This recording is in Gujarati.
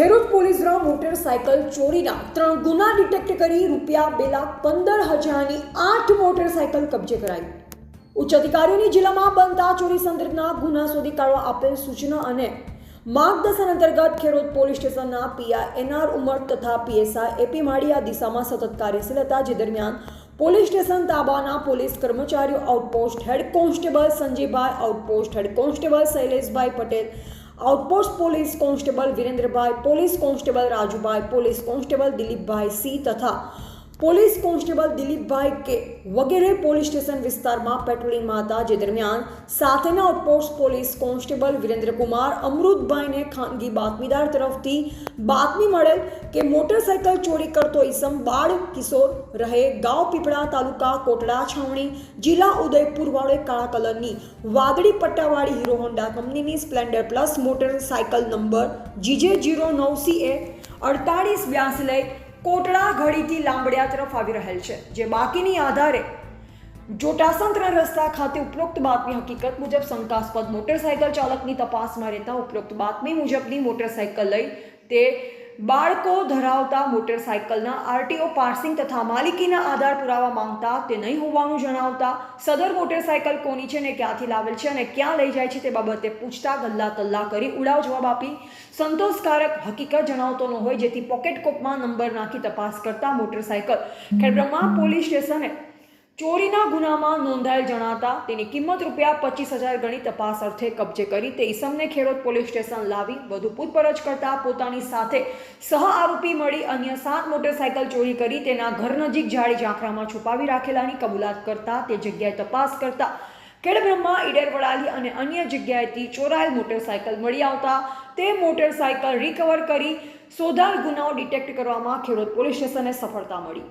ખેડૂત પોલીસના મોટરસાયકલ ચોરીના ત્રણ ગુના ડિટેક્ટ કરી રૂપિયા બે લાખ પંદર હજારની આઠ મોટરસાયકલ કબજે કરાઈ. ઉચ્ચ અધિકારીઓની જિલ્લામાં બનતા ચોરી સંદર્ભના ગુના શોધી કાઢવા આપેલ સૂચના અને માર્ગદર્શન અંતર્ગત ખેડૂત પોલીસ સ્ટેશનના પીઆઈ એનઆર ઉમર તથા પીએસઆઈ એપી માળી આ દિશામાં સતત કાર્યશીલ હતા, જે દરમિયાન પોલીસ સ્ટેશન તાબાના પોલીસ કર્મચારીઓ outpost head constable Sanjaybhai outpost head constable Shaileshbhai Patel outpost police constable Virendrabhai police constable Rajubhai police constable Dilipbhai C તથા પોલીસ કોન્સ્ટેબલ દિલીપભાઈ કે વગેરે પોલીસ સ્ટેશન વિસ્તારમાં પેટ્રોલિંગમાં હતા જે દરમિયાન સાથેના આઉટપોસ્ટ પોલીસ કોન્સ્ટેબલ વિરેન્દ્રકુમાર અમૃતભાઈને ખાનગી બાતમીદાર તરફથી બાતમી મળેલ કે મોટરસાયકલ ચોરી કરતો ઈસમ બાળ કિશોર રહે ગાંવ પીપળા તાલુકા કોટડા છાવણી, જિલ્લા ઉદયપુર વાળે કાળા કલરની વાદળી પટ્ટાવાળી હીરો હોન્ડા કંપનીની Splendor plus motorcycle number GJ zero નવ સી એ અડતાળીસ બ્યાસી લઈ કોટડા ઘડીથી લાંબડિયા તરફ આવી રહેલ છે, જે બાકીની આધારે જોટાસણ ત્રણ રસ્તા ખાતે ઉપરોક્ત બાતમી હકીકત મુજબ શંકાસ્પદ મોટરસાયકલ ચાલકની તપાસમાં રહેતા ઉપરોક્ત બાતમી મુજબની મોટરસાયકલ લઈ તે બાળકો ધરાવતા મોટરસાયકલના આરટીઓ, પાર્સિંગ તથા માલિકીના આધાર પુરાવા માંગતા તે નહીં હોવાનું જણાવતા સદર મોટરસાયકલ કોની છે ને ક્યાંથી લાવેલ છે અને ક્યાં લઈ જાય છે તે બાબતે પૂછતા ગલ્લા તલ્લા કરી ઉડાવ જવાબ આપી સંતોષકારક હકીકત જણાવતો ન હોય જેથી પોકેટ કોપમાં નંબર નાખી તપાસ કરતા મોટરસાયકલ. ખેડબ્રહ્મા પોલીસ સ્ટેશને ચોરીના ગુનામાં નોંધાયેલ જણાતા તેની કિંમત રૂપિયા પચીસ હજાર ગણી તપાસ અર્થે કબજે કરી તે ઈસમને ખેડોત પોલીસ સ્ટેશન લાવી વધુ પૂછપરછ કરતા પોતાની સાથે સહ આરોપી મળી અન્ય સાત મોટરસાયકલ ચોરી કરી તેના ઘર નજીક જાળી ઝાંખરામાં છુપાવી રાખેલાની કબૂલાત કરતા તે જગ્યાએ તપાસ કરતા ખેડબ્રહ્મા ઈડર વડાલી અને અન્ય જગ્યાએથી ચોરાયેલ મોટરસાયકલ મળી આવતા તે મોટરસાયકલ રિકવર કરી શોધાયેલ ગુનાઓ ડિટેક્ટ કરવામાં ખેડૂત પોલીસ સ્ટેશને સફળતા મળી.